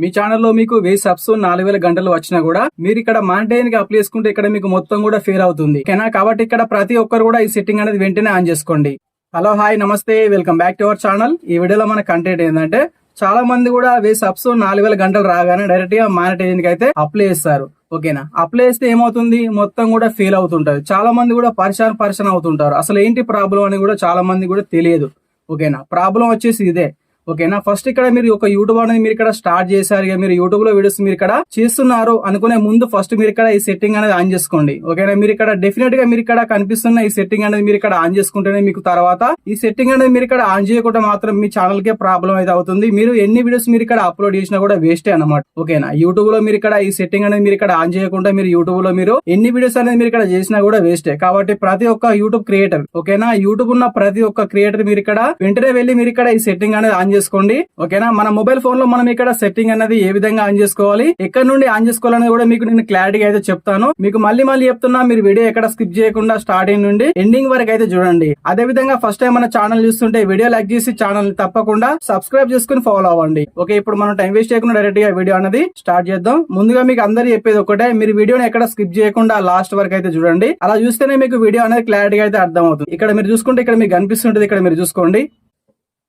మీ ఛానల్లో మీకు వెయ్యి సబ్స్ నాలుగు వేల గంటలు వచ్చినా కూడా మీరు ఇక్కడ మానిటైన్కి అప్లై చేసుకుంటే ఇక్కడ మీకు మొత్తం కూడా ఫీల్ అవుతుంది. ఓకేనా? కాబట్టి ఇక్కడ ప్రతి ఒక్కరు కూడా ఈ సెట్టింగ్ అనేది వెంటనే ఆన్ చేసుకోండి. హలో హాయ్ నమస్తే welcome back to our channel ఈ వీడియోలో మన కంటెంట్ ఏంటంటే చాలా మంది కూడా వెయ్యి సబ్స్ నాలుగు వేల గంటలు రాగానే డైరెక్ట్గా మానిటైజింగ్ అయితే అప్లై చేస్తారు. ఓకేనా? అప్లై చేస్తే ఏమవుతుంది? మొత్తం కూడా ఫెయిల్ అవుతుంటారు చాలా మంది కూడా పరిశాన్ పరిశాన్ అవుతుంటారు. అసలు ఏంటి ప్రాబ్లం అని కూడా చాలా మంది కూడా తెలియదు. ఓకేనా? ప్రాబ్లం వచ్చేసి ఇదే. ఓకేనా ఫస్ట్ ఇక్కడ మీరు ఒక యూట్యూబ్ అనేది మీరు ఇక్కడ స్టార్ట్ చేశారు మీరు యూట్యూబ్లో వీడియోస్ మీరు ఇక్కడ చేస్తున్నారు అనుకునే ముందు ఫస్ట్ మీరు ఇక్కడ ఈ సెట్టింగ్ అనేది ఆన్ చేసుకోండి ఓకేనా మీరు ఇక్కడ డెఫినెట్గా మీరు ఇక్కడ కనిపిస్తున్న ఈ సెట్టింగ్ అనేది మీరు ఇక్కడ ఆన్ చేసుకుంటేనే మీకు తర్వాత ఈ సెట్టింగ్ అనేది మీరు ఇక్కడ ఆన్ చేయకుండా మాత్రం మీ ఛానల్ కే ప్రాబ్లం అయితే అవుతుంది మీరు ఎన్ని వీడియోస్ మీరు ఇక్కడ అప్లోడ్ చేసినా కూడా వేస్టే అన్నమాట ఓకేనా యూట్యూబ్లో మీరు ఇక్కడ ఈ సెట్టింగ్ అనేది మీరు ఇక్కడ ఆన్ చేయకుండా మీరు యూట్యూబ్లో మీరు ఎన్ని వీడియోస్ అనేది మీరు ఇక్కడ చేసినా కూడా వేస్టే కాబట్టి ప్రతి ఒక్క యూట్యూబ్ క్రియేటర్ ఓకేనా యూట్యూబ్ ఉన్న ప్రతి ఒక్క క్రియేటర్ మీరు ఇక్కడ వెంటనే వెళ్ళి మీరు ఇక్కడ ఈ సెట్టింగ్ అనేది ఆన్ చేసుకోండి. ఓకేనా? మన మొబైల్ ఫోన్లో మనం ఇక్కడ సెట్టింగ్ అనేది ఏ విధంగా ఆన్ చేసుకోవాలి? ఎక్కడ నుండి ఆన్ చేసుకోవాలనేది కూడా మీకు నేను క్లారిటీగా అయితే చెప్తాను. మీకు మళ్ళీ మళ్ళీ చెప్తున్నా మీరు వీడియో ఎక్కడ స్కిప్ చేయకుండా స్టార్టింగ్ నుండి ఎండింగ్ వరకు అయితే చూడండి. అదే విధంగా ఫస్ట్ టైం మన ఛానల్ చూస్తుంటే వీడియో లైక్ చేసి ఛానల్ తప్పకుండా సబ్స్క్రైబ్ చేసుకుని ఫాలో అవ్వండి. ఓకే ఇప్పుడు మనం టైం వేస్ట్ చేయకుండా డైరెక్ట్గా వీడియో అనేది స్టార్ట్ చేద్దాం. ముందుగా మీకు అందరు చెప్పేది ఒకటే మీరు వీడియోని ఎక్కడ స్కిప్ చేయకుండా లాస్ట్ వరకు అయితే చూడండి. అలా చూస్తేనే మీకు వీడియో అనేది క్లారిటీగా అయితే అర్థం అవుతుంది ఇక్కడ మీరు చూసుకుంటే ఇక్కడ మీకు కనిపిస్తుంటది ఇక్కడ మీరు చూసుకోండి.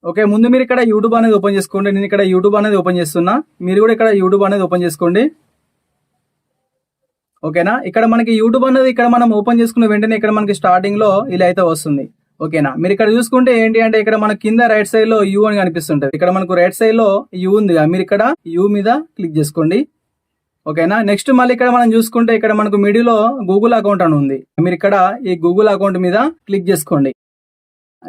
ఓకే ముందు మీరు ఇక్కడ యూట్యూబ్ అనేది ఓపెన్ చేసుకోండి. నేను ఇక్కడ యూట్యూబ్ అనేది ఓపెన్ చేస్తున్నా. మీరు కూడా ఇక్కడ యూట్యూబ్ అనేది ఓపెన్ చేసుకోండి. ఓకేనా ఇక్కడ మనకి యూట్యూబ్ అనేది ఇక్కడ మనం ఓపెన్ చేసుకున్న వెంటనే ఇక్కడ మనకి స్టార్టింగ్లో ఇలా అయితే వస్తుంది. ఓకేనా మీరు ఇక్కడ చూసుకుంటే ఏంటి అంటే ఇక్కడ మన కింద రైట్ సైడ్లో యూ అని కనిపిస్తుంటది. ఇక్కడ మనకు రైట్ సైడ్లో యూ ఉంది మీరు ఇక్కడ యూ మీద క్లిక్ చేసుకోండి. ఓకేనా నెక్స్ట్ మళ్ళీ ఇక్కడ మనం చూసుకుంటే ఇక్కడ మనకు మిడిలో గూగుల్ అకౌంట్ అని ఉంది. మీరు ఇక్కడ ఈ గూగుల్ అకౌంట్ మీద క్లిక్ చేసుకోండి.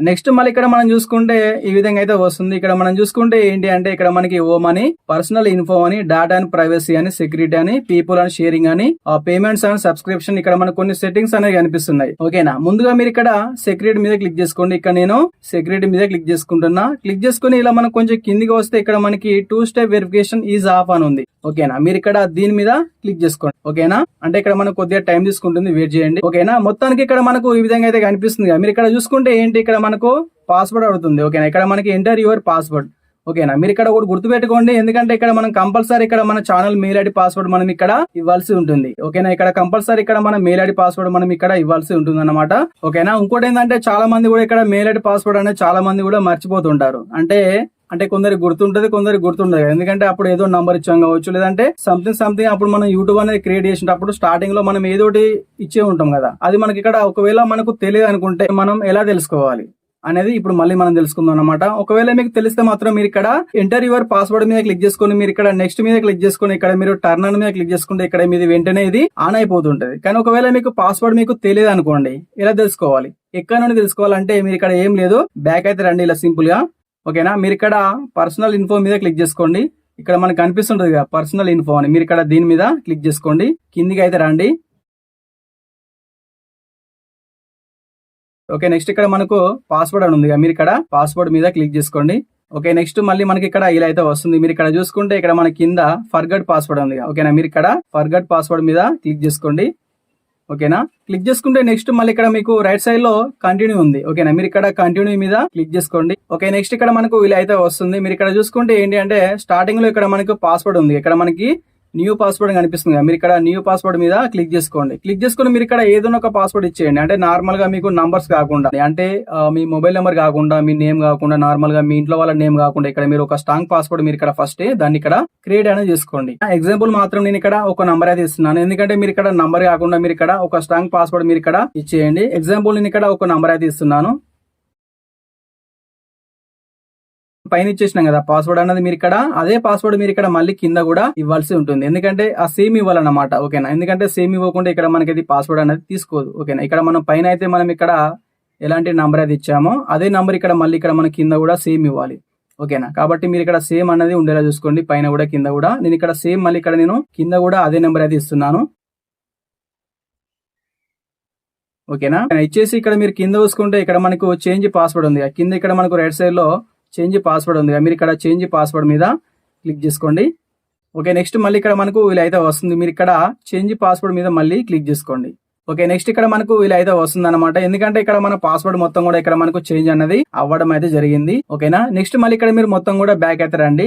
నెక్స్ట్ మళ్ళీ ఇక్కడ మనం చూసుకుంటే ఈ విధంగా అయితే వస్తుంది. ఇక్కడ మనం చూసుకుంటే ఏంటి అంటే ఇక్కడ మనకి ఓమ్ అని పర్సనల్ ఇన్ఫో అని డాటా అండ్ ప్రైవసీ అని సెక్యూరిటీ అని పీపుల్ అండ్ షేరింగ్ అని పేమెంట్స్ అండ్ సబ్స్క్రిప్షన్ ఇక్కడ మనకు కొన్ని సెట్టింగ్స్ అనేవి కనిపిస్తున్నాయి. ఓకేనా ముందుగా మీరు ఇక్కడ సెక్యూరిటీ మీద క్లిక్ చేసుకోండి. ఇక్కడ నేను సెక్యూరిటీ మీద క్లిక్ చేసుకుంటున్నా. క్లిక్ చేసుకుని ఇలా మనం కొంచెం కిందికి వస్తే ఇక్కడ మనకి two step verification is off అని ఉంది. ఓకేనా మీరు ఇక్కడ దీని మీద క్లిక్ చేసుకోండి. ఓకేనా అంటే ఇక్కడ మనకు కొద్దిగా టైం తీసుకుంటుంది. వెయిట్ చేయండి. ఓకేనా మొత్తానికి ఇక్కడ మనకు ఈ విధంగా అయితే కనిపిస్తుంది మీరు ఇక్కడ చూసుకుంటే ఏంటి? ఇక్కడ మనకు పాస్వర్డ్ అడుగుతుంది ఓకేనా? ఇక్కడ మనకి ఎంటర్ యువర్ పాస్వర్డ్ ఓకేనా? మీరు ఇక్కడ ఒకటి గుర్తుపెట్టుకోండి ఎందుకంటే ఇక్కడ మనం కంపల్సరీ ఇక్కడ మన ఛానల్ మెయిల్ ఐడి పాస్వర్డ్ మనం ఇక్కడ ఇవ్వాల్సి ఉంటుంది ఓకేనా? ఇక్కడ కంపల్సరీ ఇక్కడ మన మెయిల్ ఐడి పాస్వర్డ్ మనం ఇక్కడ ఇవ్వాల్సి ఉంటుంది అనమాట ఓకేనా? ఇంకోటి ఏంటంటే చాలా మంది కూడా ఇక్కడ మెయిల్ ఐడి పాస్వర్డ్ అనేది చాలా మంది కూడా మర్చిపోతుంటారు. అంటే అంటే కొందరికి గుర్తుంటది కొందరికి గుర్తుండదు ఎందుకంటే అప్పుడు ఏదో నంబర్ ఇచ్చాం కావచ్చు లేదంటే సంథింగ్ సంథింగ్ అప్పుడు మనం యూట్యూబ్ అనేది క్రియేట్ చేసినప్పుడు స్టార్టింగ్లో మనం ఏదోటి ఇచ్చే ఉంటాం కదా. అది మనకి ఇక్కడ ఒకవేళ మనకు తెలియదు అనుకుంటే మనం ఎలా తెలుసుకోవాలి అనేది ఇప్పుడు మళ్ళీ మనం తెలుసుకుందాం అనమాట ఒకవేళ మీకు తెలిస్తే మాత్రం మీరు ఇక్కడ ఎంటర్ యువర్ పాస్వర్డ్ మీద క్లిక్ చేసుకొని మీరు ఇక్కడ నెక్స్ట్ మీద క్లిక్ చేసుకొని ఇక్కడ మీరు టర్న్ మీద క్లిక్ చేసుకుంటే ఇక్కడ మీది వెంటనే ఇది ఆన్ అయిపోతుంటది. కానీ ఒకవేళ మీకు పాస్వర్డ్ మీకు తెలియదు అనుకోండి ఎలా తెలుసుకోవాలి? ఎక్కడ నుండి తెలుసుకోవాలంటే మీరు ఇక్కడ ఏం లేదు బ్యాక్ అయితే రండి ఇలా సింపుల్గా. ఓకేనా? మీరు ఇక్కడ పర్సనల్ ఇన్ఫో మీద క్లిక్ చేసుకోండి. ఇక్కడ మనకు కనిపిస్తుంటది కదా పర్సనల్ ఇన్ఫో అని. మీరు ఇక్కడ దీని మీద క్లిక్ చేసుకోండి. కిందికి అయితే రండి. ఓకే నెక్స్ట్ ఇక్కడ మనకు పాస్వర్డ్ అని ఉంది కదా, మీరు ఇక్కడ పాస్వర్డ్ మీద క్లిక్ చేసుకోండి. ఓకే నెక్స్ట్ మళ్ళీ మనకి ఇక్కడ ఇలా అయితే వస్తుంది. మీరు ఇక్కడ చూసుకుంటే ఇక్కడ మన కింద ఫర్గడ్ పాస్వర్డ్ ఉంది ఓకేనా? మీరు ఇక్కడ ఫర్గడ్ పాస్వర్డ్ మీద క్లిక్ చేసుకోండి. ఓకేనా? క్లిక్ చేసుకుంటే నెక్స్ట్ మళ్ళీ ఇక్కడ మీకు రైట్ సైడ్లో కంటిన్యూ ఉంది. ఓకేనా? మీరు ఇక్కడ కంటిన్యూ మీద క్లిక్ చేసుకోండి. ఓకే నెక్స్ట్ ఇక్కడ మనకు ఇలా అయితే వస్తుంది. మీరు ఇక్కడ చూసుకుంటే ఏంటి అంటే స్టార్టింగ్లో ఇక్కడ మనకు పాస్వర్డ్ ఉంది. ఇక్కడ మనకి న్యూ పాస్వర్డ్ కనిపిస్తుంది మీరు ఇక్కడ న్యూ పాస్వర్డ్ మీద క్లిక్ చేసుకోండి. క్లిక్ చేసుకుని మీరు ఇక్కడ ఏదైనా ఒక పాస్వర్డ్ ఇచ్చేయండి. అంటే నార్మల్గా మీకు నంబర్స్ కాకుండా. అంటే మీ మొబైల్ నెంబర్ కాకుండా మీ నేమ్ కాకుండా నార్మల్గా మీ ఇంట్లో వాళ్ళ నేమ్ కాకుండా ఇక్కడ మీరు ఒక స్ట్రాంగ్ పాస్వర్డ్ మీరు ఇక్కడ ఫస్ట్ దాన్ని ఇక్కడ క్రియేట్ అనేది చేసుకోండి. ఎగ్జాంపుల్ మాత్రం నేను ఇక్కడ ఒక నంబర్ అయితే ఇస్తున్నాను. ఎందుకంటే మీరు ఇక్కడ నంబర్ కాకుండా మీరు ఇక్కడ ఒక స్ట్రాంగ్ పాస్వర్డ్ మీరు ఇక్కడ ఇచ్చేయండి. ఎగ్జాంపుల్ నేను ఇక్కడ ఒక నంబర్ అయితే ఇస్తున్నాను. పైన ఇచ్చేసినాం కదా. పాస్వర్డ్ అన్నది మీరు ఇక్కడ అదే పాస్వర్డ్ మీరు ఇక్కడ మళ్ళీ కింద కూడా ఇవ్వాల్సి ఉంటుంది. ఎందుకంటే ఆ సేమ్ ఇవ్వాలన్నమాట ఓకేనా? ఎందుకంటే సేమ్ ఇవ్వకుండా ఇక్కడ మనకి పాస్వర్డ్ అనేది తీసుకోదు ఓకేనా? ఇక్కడ మనం పైన అయితే మనం ఇక్కడ ఎలాంటి నంబర్ అయితే ఇచ్చామో అదే నంబర్ ఇక్కడ మళ్ళీ ఇక్కడ మన కింద కూడా సేమ్ ఇవ్వాలి ఓకేనా? కాబట్టి మీరు ఇక్కడ సేమ్ అనేది ఉండేలా చూసుకోండి. పైన కూడా కింద కూడా. నేను ఇక్కడ సేమ్ మళ్ళీ ఇక్కడ నేను కింద కూడా అదే నెంబర్ అయితే ఇస్తున్నాను ఓకేనా? ఇచ్చేసి ఇక్కడ మీరు కింద చూసుకుంటే ఇక్కడ మనకు చేంజ్ పాస్వర్డ్ ఉంది. కింద ఇక్కడ మనకు రైట్ సైడ్లో చేంజ్ పాస్వర్డ్ ఉంది మీరు ఇక్కడ చేంజ్ పాస్వర్డ్ మీద క్లిక్ చేసుకోండి. ఓకే నెక్స్ట్ మళ్ళీ ఇక్కడ మనకు ఇలా అయితే వస్తుంది. మీరు ఇక్కడ చేంజ్ పాస్వర్డ్ మీద మళ్ళీ క్లిక్ చేసుకోండి. ఓకే నెక్స్ట్ ఇక్కడ మనకు ఇలా అయితే వస్తుంది అనమాట ఎందుకంటే ఇక్కడ మన పాస్వర్డ్ మొత్తం కూడా ఇక్కడ మనకు చేంజ్ అన్నది అవ్వడం అయితే జరిగింది. ఓకేనా? నెక్స్ట్ మళ్ళీ ఇక్కడ మీరు మొత్తం కూడా బ్యాక్ అయితే రండి.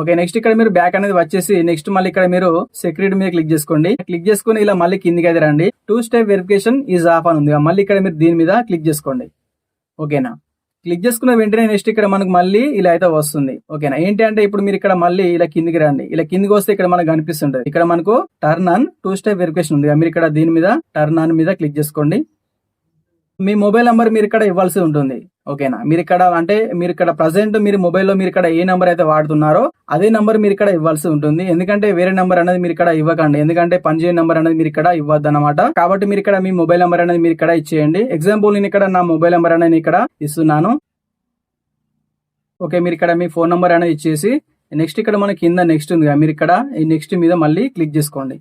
ఓకే నెక్స్ట్ ఇక్కడ మీరు బ్యాక్ అనేది వచ్చేసి నెక్స్ట్ మళ్ళీ ఇక్కడ మీరు సెక్యూరిటీ మీద క్లిక్ చేసుకోండి. క్లిక్ చేసుకుని ఇలా మళ్ళీ కిందికి అయితే రండి. Two step verification is off అని ఉంది మళ్ళీ ఇక్కడ మీరు దీని మీద క్లిక్ చేసుకోండి. ఓకేనా? క్లిక్ చేసుకున్న వెంటనే నెక్స్ట్ ఇక్కడ మనకు మళ్ళీ ఇలా అయితే వస్తుంది. ఓకేనా? ఏంటి అంటే ఇప్పుడు మీరు ఇక్కడ మళ్ళీ ఇలా కిందికి రండి. ఇలా కిందికి వస్తే ఇక్కడ మనకు కనిపిస్తుంటది. ఇక్కడ మనకు turn on two step verification ఉంది. మీరు ఇక్కడ దీని మీద టర్న్ ఆన్ మీద క్లిక్ చేసుకోండి. మీ మొబైల్ నంబర్ మీరు ఇక్కడ ఇవ్వాల్సి ఉంటుంది. ఓకేనా? మీరు ఇక్కడ అంటే మీరు ఇక్కడ ప్రజెంట్ మీరు మొబైల్లో మీరు ఇక్కడ ఏ నెంబర్ అయితే వాడుతున్నారో అదే నెంబర్ మీరు ఇక్కడ ఇవ్వాల్సి ఉంటుంది. ఎందుకంటే వేరే నెంబర్ అనేది మీరు ఇక్కడ ఇవ్వకండి. ఎందుకంటే పనిచేయని నెంబర్ అనేది మీరు ఇక్కడ ఇవ్వద్దు అనమాట కాబట్టి మీరు ఇక్కడ మీ మొబైల్ నెంబర్ అనేది మీరు ఇక్కడ ఇచ్చేయండి. ఎగ్జాంపుల్ నేను ఇక్కడ నా మొబైల్ నెంబర్ అనేది ఇక్కడ ఇస్తున్నాను. ఓకే మీరు ఇక్కడ మీ ఫోన్ నెంబర్ అనేది ఇచ్చేసి నెక్స్ట్ ఇక్కడ మన కింద నెక్స్ట్ ఉంది కదా, మీరు ఇక్కడ ఈ నెక్స్ట్ మీద మళ్ళీ క్లిక్ చేసుకోండి.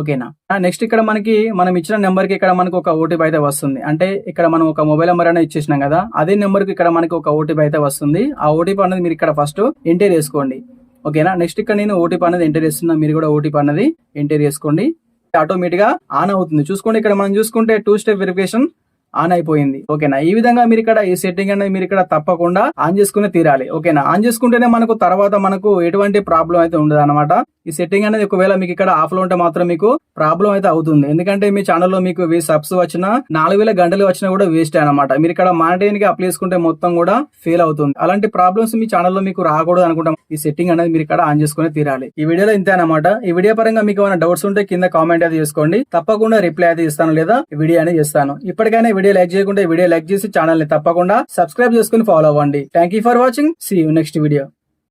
ఓకేనా? నెక్స్ట్ ఇక్కడ మనకి మనం ఇచ్చిన నెంబర్కి ఇక్కడ మనకు ఒక ఓటీపీ అయితే వస్తుంది. అంటే ఇక్కడ మనం ఒక మొబైల్ నెంబర్ అనేది ఇచ్చేసినాం కదా అదే నెంబర్కి ఇక్కడ మనకి ఒక ఓటీపీ అయితే వస్తుంది. ఆ ఓటీపీ అనేది మీరు ఇక్కడ ఫస్ట్ ఎంటర్ చేసుకోండి. ఓకేనా? నెక్స్ట్ ఇక్కడ నేను ఓటీపీ అనేది ఎంటర్ చేస్తున్నా మీరు కూడా ఓటీపీ అనేది ఎంటర్ చేసుకోండి. ఆటోమేటిక్గా ఆన్ అవుతుంది. చూసుకోండి ఇక్కడ మనం చూసుకుంటే టూ స్టెప్ వెరిఫికేషన్ ఆన్ అయిపోయింది. ఓకేనా? ఈ విధంగా మీరు ఇక్కడ ఈ సెట్టింగ్ అనేది మీరు ఇక్కడ తప్పకుండా ఆన్ చేసుకుని తీరాలి. ఓకేనా? ఆన్ చేసుకుంటేనే మనకు తర్వాత మనకు ఎటువంటి ప్రాబ్లం అయితే ఉండదు అనమాట ఈ సెట్టింగ్ అనేది ఒకవేళ మీకు ఇక్కడ ఆఫ్లో ఉంటే మాత్రం మీకు ప్రాబ్లం అయితే అవుతుంది. ఎందుకంటే మీ ఛానల్లో మీకు వెయ్యి సబ్స్ వచ్చినా నాలుగు వేల గంటలు వచ్చినా కూడా వేస్ట్ అనమాట మీరు ఇక్కడ మానిటైన్కి అప్లై చేసుకుంటే మొత్తం కూడా ఫెయిల్ అవుతుంది. అలాంటి ప్రాబ్లమ్స్ మీ ఛానల్లో మీకు రాకూడదు అనుకుంటాం. ఈ సెట్టింగ్ అనేది మీరు ఇక్కడ ఆన్ చేసుకుని తీరాలి. ఈ వీడియోలో ఇంతే అనమాట ఈ వీడియో పరంగా మీకు ఏమైనా డౌట్స్ ఉంటే కింద కామెంట్ అయితే చేసుకోండి. తప్పకుండా రిప్లై అయితే ఇస్తాను లేదా వీడియో అనేది చేస్తాను. ఇప్పటికైనా వీడియో లైక్ చేయకుంటే వీడియో లైక్ చేసి ఛానల్ని తప్పకుండా సబ్స్క్రైబ్ చేసుకుని ఫాలో అవ్వండి. Thank you for watching see you next video